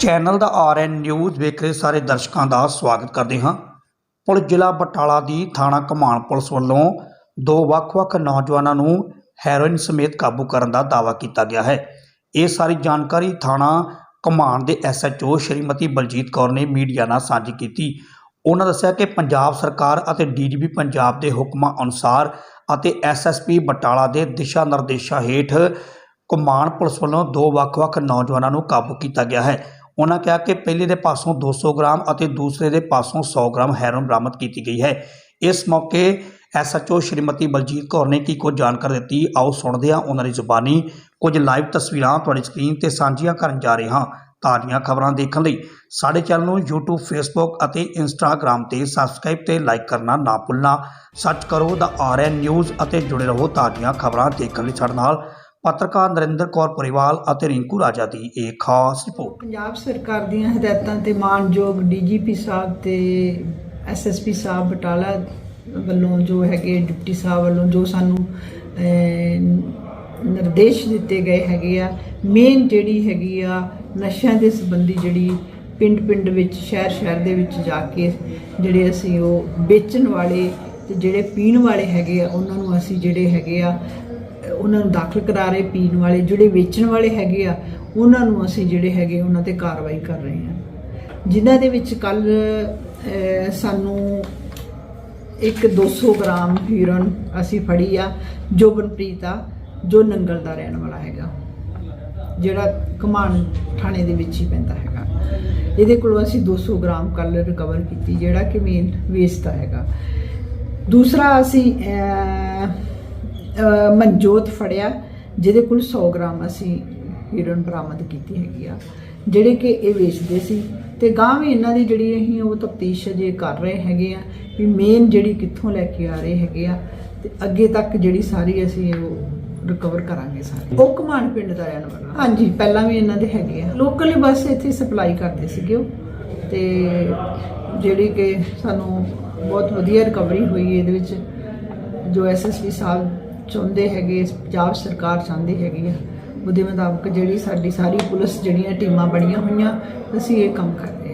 Channel ਦਾ RN news ਵੇਖ ਰਹੇ ਸਾਰੇ ਦਰਸ਼ਕਾਂ ਦਾ ਸਵਾਗਤ ਕਰਦੇ ਹਾਂ। ਪੁਲਿਸ ਜ਼ਿਲ੍ਹਾ ਬਟਾਲਾ ਦੀ ਥਾਣਾ ਕਮਾਨ ਪੁਲਿਸ ਵੱਲੋਂ ਦੋ ਵੱਖ-ਵੱਖ ਨੌਜਵਾਨਾਂ ਨੂੰ ਹੈਰੋਇਨ ਸਮੇਤ ਕਾਬੂ ਕਰਨ ਦਾ ਦਾਅਵਾ ਕੀਤਾ ਗਿਆ ਹੈ। ਇਹ ਸਾਰੀ ਜਾਣਕਾਰੀ ਥਾਣਾ ਕਮਾਨ ਦੇ ਐਸਐਚਓ ਸ਼੍ਰੀਮਤੀ ਬਲਜੀਤ ਕੌਰ ਨੇ ਮੀਡੀਆ ਨਾਲ ਸਾਂਝੀ ਕੀਤੀ। ਉਹਨਾਂ ਦੱਸਿਆ ਕਿ ਪੰਜਾਬ ਸਰਕਾਰ ਅਤੇ ਡੀਜੀਪੀ ਪੰਜਾਬ ਦੇ ਹੁਕਮਾਂ ਅਨੁਸਾਰ ਅਤੇ ਐਸਐਸਪੀ ਬਟਾਲਾ ਦੇ ਦਿਸ਼ਾ ਨਿਰਦੇਸ਼ਾਂ ਹੇਠ ਕਮਾਨ ਪੁਲਿਸ ਵੱਲੋਂ ਦੋ ਵੱਖ-ਵੱਖ ਨੌਜਵਾਨਾਂ ਨੂੰ ਕਾਬੂ ਕੀਤਾ ਗਿਆ ਹੈ। ਉਹਨਾਂ ਕਿਹਾ ਕਿ ਪਹਿਲੇ ਦੇ ਪਾਸੋਂ 200 ਗ੍ਰਾਮ ਅਤੇ ਦੂਸਰੇ ਦੇ ਪਾਸੋਂ 100 ਗ੍ਰਾਮ ਹੈਰੋਇਨ ਬਰਾਮਦ ਕੀਤੀ ਗਈ ਹੈ। ਇਸ ਮੌਕੇ ਐਸਐਚਓ ਸ਼੍ਰੀਮਤੀ ਬਲਜੀਤ ਕੌਰ ਨੇ ਕੀ ਕੁਝ ਜਾਣਕਾਰੀ ਦਿੱਤੀ, ਆਓ ਸੁਣਦੇ ਹਾਂ ਉਹਨਾਂ ਦੀ ਜ਼ੁਬਾਨੀ। ਕੁਝ ਲਾਈਵ ਤਸਵੀਰਾਂ ਤੁਹਾਡੀ ਸਕਰੀਨ ਤੇ ਸਾਂਝੀਆਂ ਕਰਨ ਜਾ ਰਹੇ ਹਾਂ ਤਾਜ਼ੀਆਂ ਖਬਰਾਂ ਦੇਖਣ ਲਈ। ਸਾਡੇ ਚੈਨਲ ਨੂੰ YouTube, Facebook ਅਤੇ Instagram ਤੇ ਸਬਸਕ੍ਰਾਈਬ ਤੇ ਲਾਈਕ ਕਰਨਾ ਨਾ ਭੁੱਲਣਾ। ਸਰਚ ਕਰੋ ਦਾ ਆਰਐਨ ਨਿਊਜ਼ ਅਤੇ ਜੁੜੇ ਰਹੋ ਤਾਜ਼ੀਆਂ ਖਬਰਾਂ ਦੇਖਣ ਲਈ ਸਾਡੇ ਨਾਲ। ਪੱਤਰਕਾਰ ਨਰਿੰਦਰ ਕੌਰ ਪਰਿਵਾਲ ਅਤੇ ਰਿੰਕੂ ਰਾਜਾ ਦੀ ਇਹ ਖਾਸ ਰਿਪੋਰਟ। ਪੰਜਾਬ ਸਰਕਾਰ ਦੀਆਂ ਹਦਾਇਤਾਂ ਤੇ ਮਾਨਯੋਗ ਡੀਜੀਪੀ ਸਾਹਿਬ ਤੇ ਐਸਐਸਪੀ ਸਾਹਿਬ ਬਟਾਲਾ ਵੱਲੋਂ ਜੋ ਹੈਗੇ ਡਿਪਟੀ ਸਾਹਿਬ ਵੱਲੋਂ ਜੋ ਸਾਨੂੰ ਨਿਰਦੇਸ਼ ਦਿੱਤੇ ਗਏ ਹੈਗੇ ਆ ਮੇਨ ਜਿਹੜੀ ਹੈਗੀ ਆ ਨਸ਼ਿਆਂ ਦੇ ਸੰਬੰਧੀ ਜਿਹੜੀ ਪਿੰਡ-ਪਿੰਡ ਵਿੱਚ, ਸ਼ਹਿਰ-ਸ਼ਹਿਰ ਦੇ ਵਿੱਚ ਜਾ ਕੇ ਜਿਹੜੇ ਅਸੀਂ ਉਹ ਵੇਚਣ ਵਾਲੇ ਤੇ ਜਿਹੜੇ ਪੀਣ ਵਾਲੇ ਹੈਗੇ ਆ, ਉਹਨਾਂ ਨੂੰ ਅਸੀਂ ਜਿਹੜੇ ਹੈਗੇ ਆ ਉਹਨਾਂ ਨੂੰ ਦਾਖਲ ਕਰਾ ਰਹੇ, ਪੀਣ ਵਾਲੇ, ਜਿਹੜੇ ਵੇਚਣ ਵਾਲੇ ਹੈਗੇ ਆ, ਉਹਨਾਂ ਨੂੰ ਅਸੀਂ ਜਿਹੜੇ ਹੈਗੇ ਉਹਨਾਂ ਤੇ ਕਾਰਵਾਈ ਕਰ ਰਹੇ ਹਾਂ। ਜਿਨ੍ਹਾਂ ਦੇ ਵਿੱਚ ਕੱਲ ਸਾਨੂੰ ਇੱਕ 200 ਗ੍ਰਾਮ ਹੀਰੋਨ ਅਸੀਂ ਫੜੀ ਆ, ਜੋ ਜੋਬਨਪ੍ਰੀਤ ਆ, ਜੋ ਨੰਗਲ ਦਾ ਰਹਿਣ ਵਾਲਾ ਹੈਗਾ। ਜਿਹੜਾ ਕਮਾਨ ਥਾਣੇ ਦੇ ਵਿੱਚ ਹੀ ਪੈਂਦਾ ਹੈਗਾ। ਇਹਦੇ ਕੋਲੋਂ ਅਸੀਂ 200 ਗ੍ਰਾਮ ਕੱਲ ਰਿਕਵਰ ਕੀਤੀ, ਜਿਹੜਾ ਕਿ ਮੇਨ ਵੇਚਦਾ ਹੈਗਾ। ਦੂਸਰਾ ਅਸੀਂ ਮਨਜੋਤ ਫੜਿਆ ਜਿਹਦੇ ਕੋਲ 100 ਗ੍ਰਾਮ ਅਸੀਂ ਹੀਰੋਇਨ ਬਰਾਮਦ ਕੀਤੀ ਹੈਗੀ ਆ ਜਿਹੜੇ ਕਿ ਇਹ ਵੇਚਦੇ ਸੀ। ਤੇ ਗਾਂ ਵੀ ਇਹਨਾਂ ਦੀ ਜਿਹੜੀ ਅਸੀਂ ਉਹ ਤਫਤੀਸ਼ ਜੇ ਕਰ ਰਹੇ ਹੈਗੇ ਆ ਵੀ ਮੇਨ ਜਿਹੜੀ ਕਿੱਥੋਂ ਲੈ ਕੇ ਆ ਰਹੇ ਹੈਗੇ ਆ ਤੇ ਅੱਗੇ ਤੱਕ ਜਿਹੜੀ ਸਾਰੀ ਅਸੀਂ ਉਹ ਰਿਕਵਰ ਕਰਾਂਗੇ ਸਾਰੇ। ਉਹ ਕਮਾਨ ਪਿੰਡ ਦਾ ਰਹਿਣ ਵਾਲਾ? ਹਾਂਜੀ ਪਹਿਲਾਂ ਵੀ ਇਹਨਾਂ ਦੇ ਹੈਗੇ ਆ। ਲੋਕਲ ਬਸ ਇੱਥੇ ਸਪਲਾਈ ਕਰਦੇ ਸੀਗੇ ਉਹ। ਤੇ ਜਿਹੜੀ ਕਿ ਸਾਨੂੰ ਬਹੁਤ ਵਧੀਆ ਰਿਕਵਰੀ ਹੋਈ ਇਹਦੇ ਵਿੱਚ। ਜੋ ਐਸਐਸਪੀ ਸਾਹਿਬ ਚਾਹੁੰਦੇ ਹੈਗੇ, ਪੰਜਾਬ ਸਰਕਾਰ ਚਾਹੁੰਦੀ ਹੈਗੀ ਆ। ਉਹਦੇ ਮੁਤਾਬਕ ਜਿਹੜੀ ਸਾਡੀ ਸਾਰੀ ਪੁਲਿਸ, ਜਿਹੜੀਆਂ ਟੀਮਾਂ ਬਣੀਆਂ ਹੋਈਆਂ, ਅਸੀਂ ਇਹ ਕੰਮ ਕਰ ਰਹੇ